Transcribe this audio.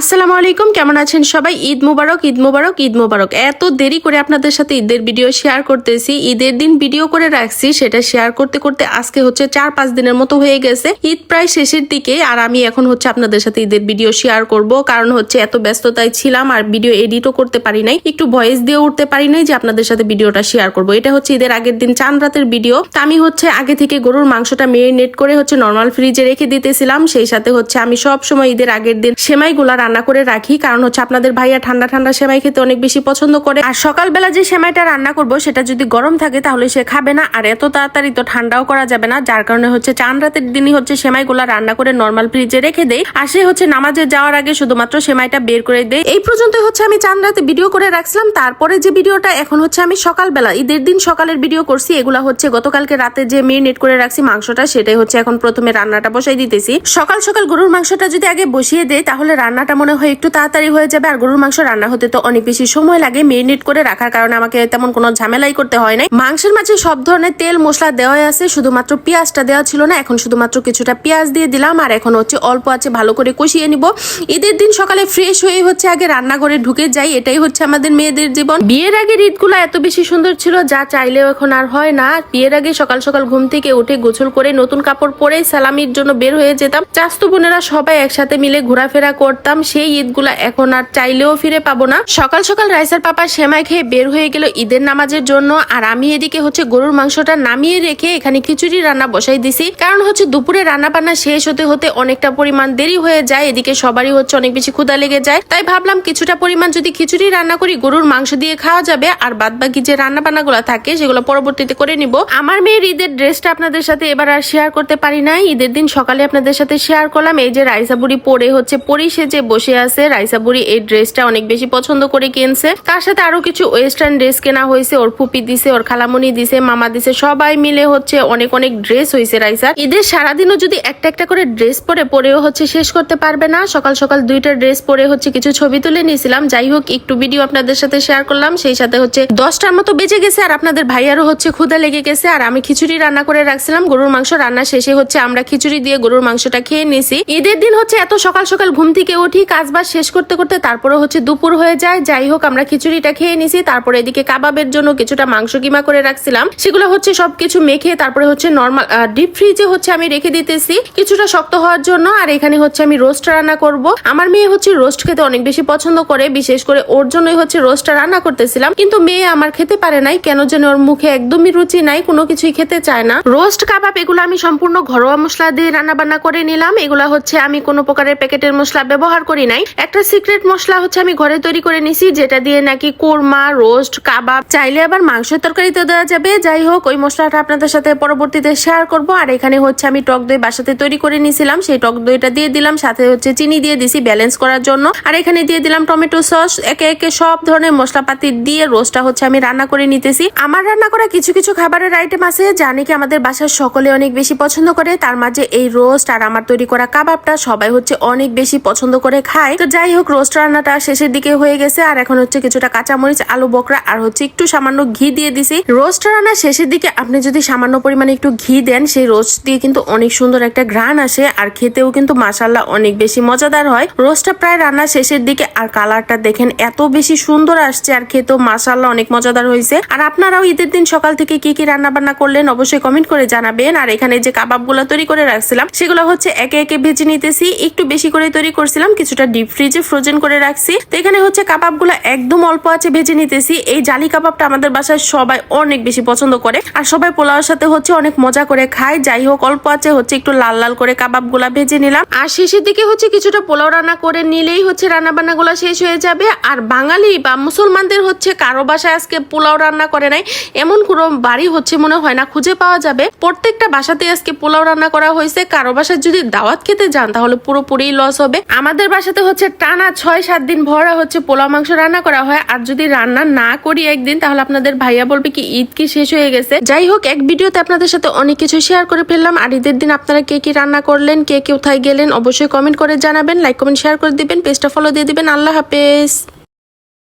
আসসালামু আলাইকুম, কেমন আছেন সবাই? ঈদ মুবারক ঈদ মুবারক ঈদ মুবারক। এত দেরি করে আপনাদের সাথে ঈদের ভিডিও শেয়ার করতেছি। ঈদের দিন ভিডিও করে রাখছি, সেটা শেয়ার করতে করতে আজকে হচ্ছে চার পাঁচ দিনের মতো হয়ে গেছে। ঈদ প্রায় শেষের দিকে, আর আমি এখন হচ্ছে আপনাদের সাথে ঈদের ভিডিও শেয়ার করব। কারণ হচ্ছে এত ব্যস্ততায় ছিলাম, আর ভিডিও এডিটও করতে পারি নাই। একটু ভয়েস দিয়ে উঠতে পারি নাই যে আপনাদের সাথে ভিডিওটা শেয়ার করব। এটা হচ্ছে ঈদের আগের দিন চান রাতের ভিডিও। তা আমি হচ্ছে আগে থেকে গরুর মাংসটা মেরিনেট করে হচ্ছে নর্মাল ফ্রিজে রেখে দিতেছিলাম। সেই সাথে হচ্ছে আমি সব সময় ঈদের আগের দিন সেমাইগুলা রান্না করে রাখি, কারণ হচ্ছে আপনাদের ভাইয়া ঠান্ডা ঠান্ডা সেমাই খেতে অনেক বেশি পছন্দ করে। আর সকালবেলা যে সেমাইটা রান্না করব, সেটা যদি গরম থাকে তাহলে সে খাবে না, আর এত তাড়াতাড়ি তো ঠান্ডাও করা যাবে না, যার কারণে হচ্ছে চান রাতের দিনই হচ্ছে সেমাইগুলা রান্না করে নর্মাল ফ্রিজে রেখে দেই। আর সে হচ্ছে নামাজে যাওয়ার আগে শুধুমাত্র সেমাইটা বের করে দেয় এই পর্যন্ত হচ্ছে আমি চান রাতে ভিডিও করে রাখছিলাম, তারপরে যে ভিডিওটা এখন হচ্ছে আমি সকালবেলা, ঈদের দিন সকালের ভিডিও করছি, এগুলা হচ্ছে গতকালকে রাতে যে মেরিনেট করে রাখছি মাংসটা, সেটাই হচ্ছে এখন প্রথমে রান্নাটা বসাই দিতেছি। সকাল সকাল গরুর মাংসটা যদি আগে বসিয়ে দেয় তাহলে রান্নাটা মনে হয় একটু তাড়াতাড়ি হয়ে যাবে। আর গরুর মাংস রান্না হতে তো অনেক বেশি সময় লাগে মেরিনেট করে রাখার কারণে আমাকে তেমন কোনো ঝামেলাই করতে হয় নাই। মাংসের মাঝে সব ধরনের তেল মশলা দেওয়া আছে, শুধুমাত্র পেঁয়াজটা দেওয়া ছিল না, এখন শুধুমাত্র কিছুটা পেঁয়াজ দিয়ে দিলাম আর এখন হচ্ছে অল্প আছে ভালো করে কষিয়ে নিব। ঈদের দিন সকালে ফ্রেশ হয়ে হচ্ছে আগে রান্নাঘরে ঢুকে যাই, এটাই হচ্ছে আমাদের মেয়েদের জীবন। বিয়ের আগে ঈদগুলো এত বেশি সুন্দর ছিল, যা চাইলেও এখন আর হয় না। বিয়ের আগে সকাল সকাল ঘুম থেকে উঠে গোসল করে নতুন কাপড় পরেই সালামির জন্য বের হয়ে যেতাম। চাস্তু বোনেরা সবাই একসাথে মিলে ঘোরাফেরা করতাম সেই ঈদগুলা এখন আর চাইলেও ফিরে পাবো না। সকাল সকাল রাইসার পাপা সেমাই খেয়ে বের হয়ে গেল ঈদের নামাজের জন্য। আর আমি এদিকে হচ্ছে গরুর মাংসটা নামিয়ে রেখে এখানে খিচুড়ি রান্না বসাই দিছি। কারণ হচ্ছে দুপুরে রান্না বান্না শেষ হতে হতে অনেকটা পরিমাণ দেরি হয়ে যায়। এদিকে সবারই হচ্ছে অনেক বেশি ক্ষুদা লেগে যায়। তাই ভাবলাম কিছুটা পরিমাণ যদি খিচুড়ি রান্না করি, গরুর মাংস দিয়ে খাওয়া যাবে। আর বাদ বাকি যে রান্না বান্নাগুলো থাকে, সেগুলো পরবর্তীতে করে নিব। আমার মেয়ের ঈদের ড্রেসটা আপনাদের সাথে এবার আর শেয়ার করতে পারি নাই। ঈদের দিন সকালে আপনাদের সাথে শেয়ার করলাম। এই যে রাইসা বুড়ি পরে হচ্ছে পরি সেজে বসে আছে। রাইসা বুড়ি এই ড্রেসটা অনেক বেশি পছন্দ করে কিনছে। তার সাথে আরও কিছু ওয়েস্টার্ন ড্রেস কেনা হয়েছে। ওর ফুপি দিছে, ওর খালামনি দিছে, মামা দিছে, সবাই মিলে হচ্ছে অনেক অনেক ড্রেস হয়েছে রাইসার। ঈদের সারাদিনও যদি একটা একটা করে ড্রেস পরে পরেও হচ্ছে শেষ করতে পারবে না। সকাল সকাল দুইটা ড্রেস পরে হচ্ছে কিছু ছবি তুলে নিয়েছিলাম। যাই হোক, একটু ভিডিও আপনাদের সাথে শেয়ার করলাম। সেই সাথে হচ্ছে দশটার মতো বেজে গেছে আর আপনাদের ভাইয়ারও হচ্ছে ক্ষুদা লেগে গেছে। আর আমি খিচুড়ি রান্না করে রাখছিলাম। গরুর মাংস রান্না শেষে হচ্ছে আমরা খিচুড়ি দিয়ে গরুর মাংসটা খেয়ে নিয়েছি ঈদের দিন হচ্ছে এত সকাল সকাল ঘুম থেকে উঠি কাজ বাজ শেষ করতে করতে তারপরে হচ্ছে দুপুর হয়ে যায়। যাই হোক, আমরা খিচুড়িটা খেয়ে নিছি, তারপরে এদিকে কাবাবের জন্য কিছুটা মাংস কিমা করে রাখছিলাম। সেগুলো হচ্ছে সবকিছু মেখে তারপরে হচ্ছে নর্মাল ডিপ ফ্রিজে হচ্ছে আমি রেখে দিতেছি। কিছুটা শক্ত হওয়ার জন্য আর এখানে হচ্ছে আমি রোস্ট রান্না করব। আমার মেয়ে হচ্ছে রোস্ট খেতে অনেক বেশি পছন্দ করে, বিশেষ করে ওর জন্যই হচ্ছে রোস্টটা রান্না করতেছিলাম। কিন্তু মেয়ে আমার খেতে পারে নাই, কেন যেন ওর মুখে একদমই রুচি নাই, কোনো কিছুই খেতে চায় না। রোস্ট কাবাব এগুলো আমি সম্পূর্ণ ঘরোয়া মশলা দিয়ে রান্না বান্না করে নিলাম। এগুলো হচ্ছে আমি কোনো প্রকারের প্যাকেটের মশলা ব্যবহার করি নাই। একটা সিক্রেট মশলা হচ্ছে আমি ঘরে তৈরি করে নিছি, যেটা দিয়ে নাকি কোরমা রোস্ট কাবাব, চাইলে আবার মাংসের তরকারিতে দেওয়া যাবে। যাই হোক, ওই মশলাটা আপনাদের সাথে পরবর্তীতে শেয়ার করব। আর এখানে হচ্ছে আমি টক দই বাসাতে তৈরি করে নিয়েছিলাম সেই টক দইটা দিয়ে দিলাম, সাথে হচ্ছে চিনি দিয়ে দিছি ব্যালেন্স করার জন্য। আর এখানে দিয়ে দিলাম টমেটো সস। একে একে সব ধরনের মশলাপাতি দিয়ে রোস্টটা হচ্ছে আমি রান্না করে নিতেছি। আমার রান্না করা কিছু কিছু খাবারের আইটেম আছে, যা নাকি আমাদের বাসার সকলে অনেক বেশি পছন্দ করে। তার মাঝে এই রোস্ট আর আমার তৈরি করা কাবাবটা সবাই হচ্ছে অনেক বেশি পছন্দ করে। খায়। তো যাই হোক, রোস্ট রান্নাটা শেষের দিকে হয়ে গেছে। আর এখন হচ্ছে কিছুটা কাঁচামরিচ, আলু বকরা, আর হচ্ছে একটু সামান্য ঘি দিয়ে দিছি। রোস্ট রান্না শেষের দিকে আপনি যদি সামান্য পরিমাণে একটু ঘি দেন, সেই রোস্ট দিয়ে কিন্তু অনেক সুন্দর একটা ঘ্রাণ আসে। আর খেতেও কিন্তু মাসাল্লাহ অনেক বেশি মজাদার হয়। রোস্টটা প্রায় রান্না শেষের দিকে। আর কালারটা দেখেন এত বেশি সুন্দর আসছে, আর খেতেও মাসাল্লাহ অনেক মজাদার হয়েছে। আর আপনারাও ঈদের দিন সকাল থেকে কি কি রান্না বান্না করলেন অবশ্যই কমেন্ট করে জানাবেন। আর এখানে যে কাবাবগুলো তৈরি করে রাখছিলাম, সেগুলো হচ্ছে একে একে ভেজে নিতেছি। একটু বেশি করে তৈরি করছিলাম কিছুটা ডিপ ফ্রিজে ফ্রোজেন করে রাখছি। তো এখানে হচ্ছে কাবাবগুলো একদম অল্প আছে ভেজে নিতেছি। এই জালি কাবাবটা আমাদের বাসায় সবাই অনেক বেশি পছন্দ করে। আর সবাই পোলাওর সাথে হচ্ছে অনেক মজা করে খায়। যাই হোক, অল্প আছে হচ্ছে একটু লাল লাল করে কাবাবগুলা ভেজে নিলাম। আর শেষের দিকে হচ্ছে কিছুটা পোলাও রান্না করে নিলেই হচ্ছে রান্না বান্না বান্নাগুলো শেষ হয়ে যাবে। আর বাঙালি বা মুসলমানদের হচ্ছে কারও বাসায় আজকে পোলাও রান্না করে নাই। এমন কোনো বাড়ি হচ্ছে মনে হয় না, খুঁজে পাওয়া যাবে। প্রত্যেকটা বাসাতে আজকে পোলাও রান্না করা হয়েছে। কারও বাসায় যদি দাওয়াত খেতে যান, তাহলে পুরোপুরি লস হবে। আমাদের বাসাতে হচ্ছে টানা ছয়, সাত দিন ভরা হচ্ছে পোলাও মাংস রান্না করা হয়। আর যদি রান্না না করি একদিন, তাহলে আপনাদের ভাইয়া বলবে কি, ঈদ কি শেষ হয়ে গেছে। যাই হোক, এক ভিডিওতে আপনাদের সাথে অনেক কিছু শেয়ার করে ফেললাম। আর ঈদের দিন আপনারা কে কি রান্না করলেন, কে কোথায় গেলেন, অবশ্যই কমেন্ট করে জানাবেন লাইক কমেন্ট শেয়ার করে দিবেন পেজটা ফলো দিয়ে দিবেন। আল্লাহ হাফেজ।